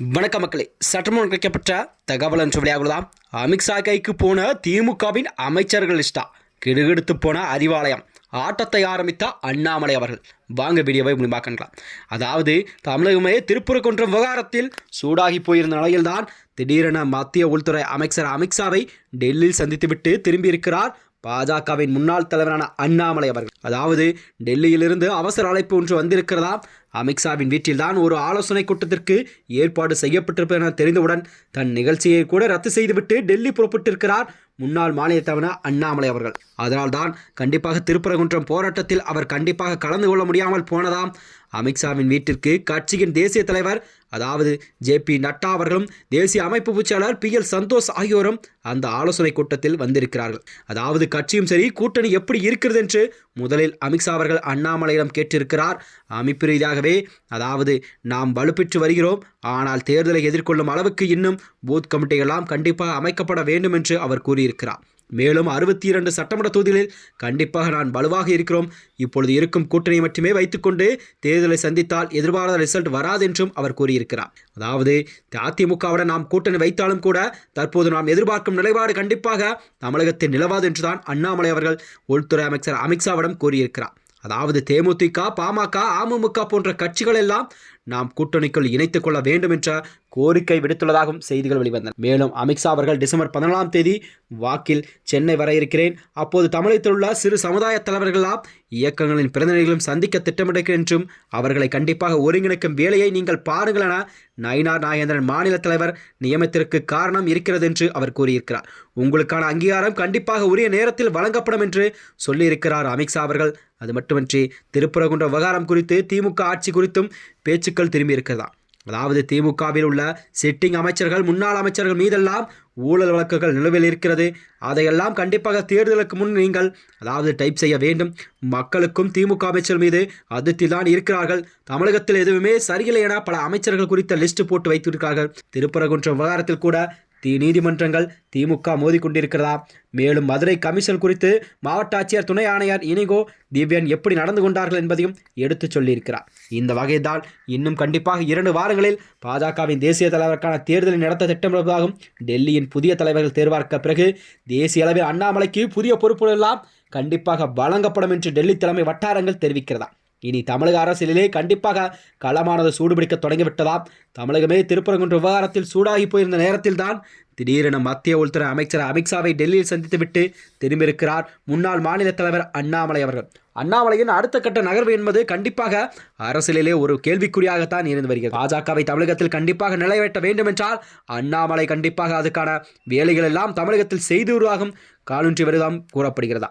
வணக்க மக்களே. சட்டமன்றம் கிடைக்கப்பட்ட தகவல் என்று வெளியாகுதான் அமித்ஷா கைக்கு போன திமுகவின் அமைச்சர்கள் லிஸ்டா. கிடுகிடுத்து போன அறிவாலயம். ஆட்டத்தை ஆரம்பித்த அண்ணாமலை அவர்கள். வாங்க வீடியோவை முடிவாக்கலாம் அதாவது தமிழகமே திருப்புறக்குன்றம் விவகாரத்தில் சூடாகி போயிருந்த நிலையில்தான் திடீரென மத்திய உள்துறை அமைச்சர் அமித்ஷாவை டெல்லியில் சந்தித்துவிட்டு திரும்பியிருக்கிறார் பாஜகவின் முன்னாள் தலைவரான அண்ணாமலை அவர்கள். அதாவது டெல்லியிலிருந்து அவசர அழைப்பு ஒன்று வந்திருக்கிறதா? அமித்ஷாவின் வீட்டில்தான் ஒரு ஆலோசனை கூட்டத்திற்கு ஏற்பாடு செய்யப்பட்டிருப்பது என தெரிந்தவுடன் தன் நிகழ்ச்சியை கூட ரத்து செய்துவிட்டு டெல்லி புறப்பட்டிருக்கிறார் முன்னாள் மாநில தலைவர் அண்ணாமலை அவர்கள். அதனால்தான் கண்டிப்பாக திருப்பரங்குன்றம் போராட்டத்தில் அவர் கண்டிப்பாக கலந்து கொள்ள முடியாமல் போனதாம். அமித்ஷாவின் வீட்டிற்கு கட்சியின் தேசிய தலைவர் அதாவது ஜே பி நட்டா அவர்களும் தேசிய அமைப்பு பூச்சாளர் பி எல் சந்தோஷ் ஆகியோரும் அந்த ஆலோசனை கூட்டத்தில் வந்திருக்கிறார்கள். அதாவது கட்சியும் சரி கூட்டணி எப்படி இருக்கிறது என்று முதலில் அமித்ஷா அவர்கள் அண்ணாமலையிடம் கேட்டிருக்கிறார். அமைப்பு ரீதியாகவே அதாவது நாம் வலுப்பெற்று வருகிறோம். ஆனால் தேர்தலை எதிர்கொள்ளும் அளவுக்கு இன்னும் பூத் கமிட்டிகளெல்லாம் கண்டிப்பாக அமைக்கப்பட வேண்டும் என்று அவர் கூறியிருக்கிறார். மேலும் அறுபத்தி இரண்டு சட்டமன்ற தொகுதிகளில் கண்டிப்பாக நான் வலுவாக இருக்கிறோம். இப்பொழுது இருக்கும் கூட்டணி மட்டுமே வைத்துக்கொண்டு தேர்தலை சந்தித்தால் எதிர்பாராத ரிசல்ட் வராது என்றும் அவர் கூறியிருக்கிறார். அதாவது அதிமுகவுடன் நாம் கூட்டணி வைத்தாலும் கூட தற்போது நாம் எதிர்பார்க்கும் நிலைப்பாடு கண்டிப்பாக தமிழகத்தில் நிலவாது என்றுதான் அண்ணாமலை அவர்கள் உள்துறை அமைச்சர் அமித்ஷாவிடம் கூறியிருக்கிறார். அதாவது தேமுதிக பாமக அமமுக போன்ற கட்சிகள் எல்லாம் நாம் கூட்டணிக்குள் இணைத்துக் கொள்ள வேண்டும் என்ற கோரிக்கை விடுத்துள்ளதாகவும் செய்திகள் வெளிவந்தன. மேலும் அமித்ஷா அவர்கள் டிசம்பர் பதினாலாம் தேதி வாக்கில் சென்னை வர இருக்கிறேன். அப்போது தமிழகத்தில் உள்ள சிறு சமுதாய தலைவர்களாம் இயக்கங்களின் பிரதிநிதிகளும் சந்திக்க திட்டமிடுகிறேன் என்றும் அவர்களை கண்டிப்பாக ஒருங்கிணைக்கும் வேலையை நீங்கள் பாருங்கள் என நயினார் நாகேந்திரன் மாநில தலைவர் நியமனத்திற்கு காரணம் இருக்கிறது என்று அவர் கூறியிருக்கிறார். உங்களுக்கான அங்கீகாரம் கண்டிப்பாக உரிய நேரத்தில் வழங்கப்படும் என்று சொல்லியிருக்கிறார் அமித்ஷா அவர்கள். அது மட்டுமின்றி திருப்புரகுன்ற விவகாரம் குறித்து திமுக ஆட்சி குறித்தும் பேச்சுக்கள் திரும்பி இருக்கிறதா? அதாவது திமுகவில் உள்ள சிட்டிங் அமைச்சர்கள் முன்னாள் அமைச்சர்கள் மீதெல்லாம் ஊழல் வழக்குகள் நிலுவையில் இருக்கிறது. அதையெல்லாம் கண்டிப்பாக தேர்தலுக்கு முன் நீங்கள் அதாவது டைப் செய்ய வேண்டும். மக்களுக்கும் திமுக அமைச்சர் மீது அதிருப்தி தான் இருக்கிறார்கள். தமிழகத்தில் எதுவுமே சரியில்லை என பல அமைச்சர்கள் குறித்த லிஸ்ட் போட்டு வைத்திருக்கிறார்கள். திருப்பரங்குன்றம் விவகாரத்தில் கூட தி நீதிமன்றங்கள் திமுக மோதிக்கொண்டிருக்கிறதா? மேலும் மதுரை கமிஷன் குறித்து மாவட்ட ஆட்சியர் துணை ஆணையர் இனிகோ திவ்யன் எப்படி நடந்து கொண்டார்கள் என்பதையும் எடுத்துச் சொல்லியிருக்கிறார். இந்த வகைதான் இன்னும் கண்டிப்பாக இரண்டு வாரங்களில் பாஜகவின் தேசிய தலைவருக்கான தேர்தலை நடத்த திட்டமிடுவதாகவும் டெல்லியின் புதிய தலைவர்கள் தேர்வார்க்க பிறகு தேசிய அளவில் அண்ணாமலைக்கு புதிய பொறுப்புகள் எல்லாம் கண்டிப்பாக வழங்கப்படும் என்று டெல்லி தலைமை வட்டாரங்கள் தெரிவிக்கிறதா? இனி தமிழக அரசியலிலே கண்டிப்பாக களமானது சூடுபிடிக்க தொடங்கிவிட்டதா? தமிழகமே திருப்பரங்குன்ற விவகாரத்தில் சூடாகி போயிருந்த நேரத்தில்தான் திடீரென மத்திய உள்துறை அமைச்சர் அமித்ஷாவை டெல்லியில் சந்தித்துவிட்டு திரும்பியிருக்கிறார் முன்னாள் மாநில தலைவர் அண்ணாமலை அவர்கள். அண்ணாமலையின் அடுத்த கட்ட நகர்வு என்பது கண்டிப்பாக அரசியலிலே ஒரு கேள்விக்குறியாகத்தான் இருந்து வருகிறது. பாஜகவை தமிழகத்தில் கண்டிப்பாக நிலைவேற்ற வேண்டும் என்றால் அண்ணாமலை கண்டிப்பாக அதுக்கான வேலைகள் எல்லாம் தமிழகத்தில் செய்து உருவாகும் காலூன்றி வருதாம் கூறப்படுகிறதா?